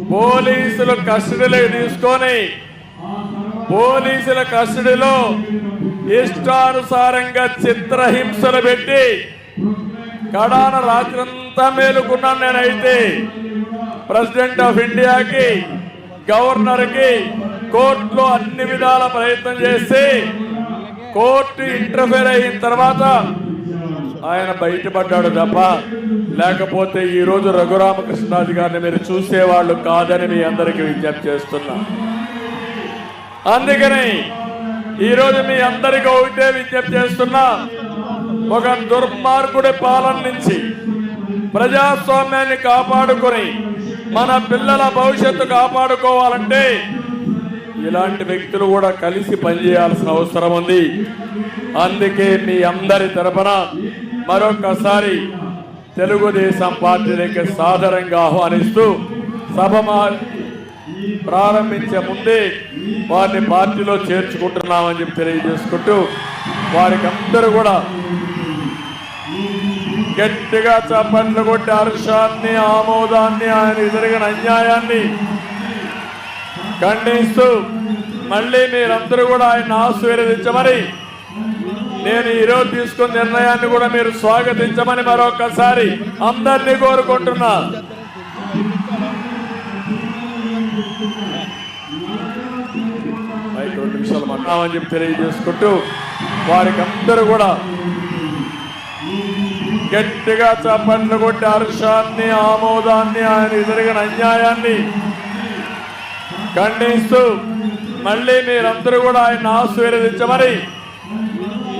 పోలీసులు కస్టడీలో తీసుకొని పోలీసుల కస్టడీలో ఇష్టానుసారంగా చిత్రహింసలు పెట్టి కడాన రాత్రంతా మేలుకున్నాను నేనైతే. ప్రెసిడెంట్ ఆఫ్ ఇండియాకి గవర్నర్కి కోర్టులో అన్ని విధాల ప్రయత్నం చేసి కోర్టు ఇంటర్ఫేర్ అయిన తర్వాత ఆయన బయటపడ్డాడు తప్ప లేకపోతే ఈ రోజు రఘురామకృష్ణరాజు గారిని మీరు చూసేవాళ్ళు కాదని మీ అందరికీ విజ్ఞప్తి చేస్తున్నా. అందుకని ఈరోజు మీ అందరికీ ఒకటే విజ్ఞప్తి చేస్తున్నా. ఒక దుర్మార్గుడి పాలన నుంచి ప్రజాస్వామ్యాన్ని కాపాడుకొని మన పిల్లల భవిష్యత్తు కాపాడుకోవాలంటే ఇలాంటి వ్యక్తులు కూడా కలిసి పనిచేయాల్సిన అవసరం ఉంది. అందుకే మీ అందరి తరపున మరొకసారి తెలుగుదేశం పార్టీలకి సాదరంగా ఆహ్వానిస్తూ సభ ప్రారంభించే ముందే వారిని పార్టీలో చేర్చుకుంటున్నామని చెప్పి తెలియజేసుకుంటూ వారికి అందరూ కూడా గట్టిగా చప్పట్లు కొట్టి హర్షాన్ని ఆమోదాన్ని ఆయన జరిగిన అన్యాయాన్ని ఖండిస్తూ మళ్ళీ మీరందరూ కూడా ఆయన ఆశీర్వదించమని నేను ఈరోజు తీసుకున్న నిర్ణయాన్ని కూడా మీరు స్వాగతించమని మరొకసారి అందరినీ కోరుకుంటున్నా. రెండు నిమిషాలు మన్నామని చెప్పి తెలియజేసుకుంటూ వారికి అందరూ కూడా గట్టిగా చప్పట్లు కొట్టి హర్షాన్ని ఆమోదాన్ని ఆయన జరిగిన అన్యాయాన్ని ఖండిస్తూ మళ్ళీ మీరందరూ కూడా ఆయన ఆశీర్వదించమని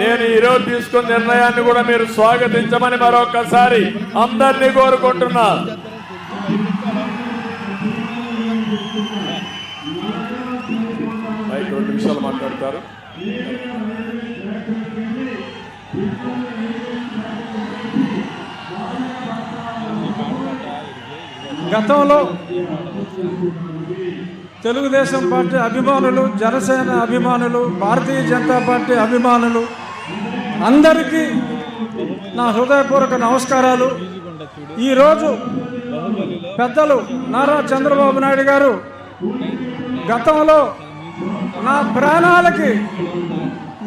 నేను ఈరోజు తీసుకున్న నిర్ణయాన్ని కూడా మీరు స్వాగతించమని మరొకసారి అందరినీ కోరుకుంటున్నా. రెండు నిమిషాలు మాట్లాడతారు. గతంలో తెలుగుదేశం పార్టీ అభిమానులు జనసేన అభిమానులు భారతీయ జనతా పార్టీ అభిమానులు అందరికీ నా హృదయపూర్వక నమస్కారాలు. ఈరోజు పెద్దలు నారా చంద్రబాబు నాయుడు గారు గతంలో నా ప్రాణాలకి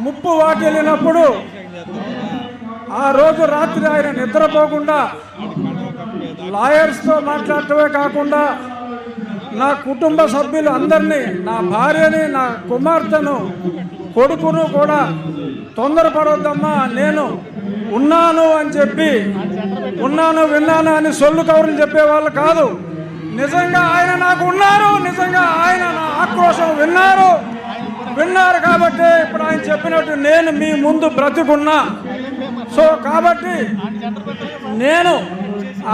ముప్పు వాటిల్లినప్పుడు ఆ రోజు రాత్రి ఆయన నిద్రపోకుండా లాయర్స్తో మాట్లాడటమే కాకుండా నా కుటుంబ సభ్యులు అందరినీ నా భార్యని నా కుమార్తెను కొడుకును కూడా తొందరపడొద్దమ్మా నేను ఉన్నాను అని చెప్పి ఉన్నాను విన్నాను అని సొల్లు కౌరులు చెప్పేవాళ్ళు కాదు. నిజంగా ఆయన నాకు ఉన్నారు నిజంగా ఆయన నా ఆక్రోశం విన్నారు. విన్నారు కాబట్టి ఇప్పుడు ఆయన చెప్పినట్టు నేను మీ ముందు బ్రతికున్నా. సో కాబట్టి నేను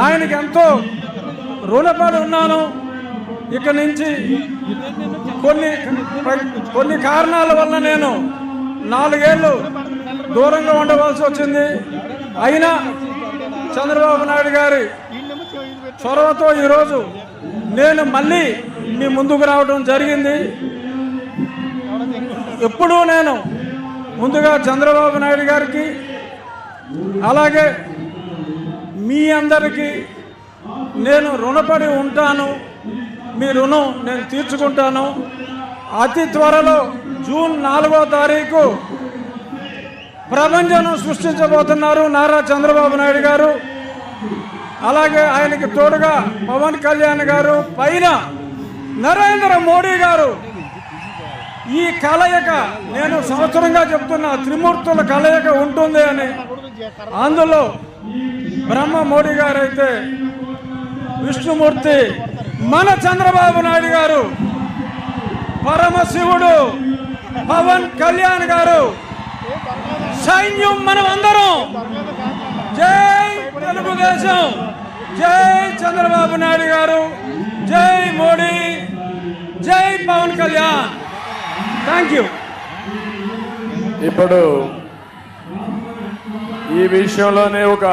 ఆయనకి ఎంతో రుణపడి ఉన్నాను. ఇక నుంచి కొన్ని కొన్ని కారణాల వల్ల నేను నాలుగేళ్ళు దూరంగా ఉండవలసి వచ్చింది. అయినా చంద్రబాబు నాయుడు గారి చొరవతో ఈరోజు నేను మళ్ళీ మీ ముందుకు రావడం జరిగింది. ఎప్పుడూ నేను ముందుగా చంద్రబాబు నాయుడు గారికి అలాగే మీ అందరికీ నేను రుణపడి ఉంటాను. మీ రుణం నేను తీర్చుకుంటాను. అతి త్వరలో జూన్ నాలుగో తారీఖు ప్రపంచం సృష్టించబోతున్నారు నారా చంద్రబాబు నాయుడు గారు. అలాగే ఆయనకి తోడుగా పవన్ కళ్యాణ్ గారు పైన నరేంద్ర మోడీ గారు. ఈ కలయిక నేను సంవత్సరంగా చెప్తున్న త్రిమూర్తుల కలయిక ఉంటుంది అని అందులో బ్రహ్మ మోడీ గారు అయితే విష్ణుమూర్తి మన చంద్రబాబు నాయుడు గారు పరమశివుడు పవన్ కళ్యాణ్ గారు సైన్యం మనం అందరం. జై తెలుగుదేశం. జై చంద్రబాబు నాయుడు గారు. జై మోడీ. జై పవన్ కళ్యాణ్. Thank you. ఇప్పుడు ఈ విషయంలోనే ఒక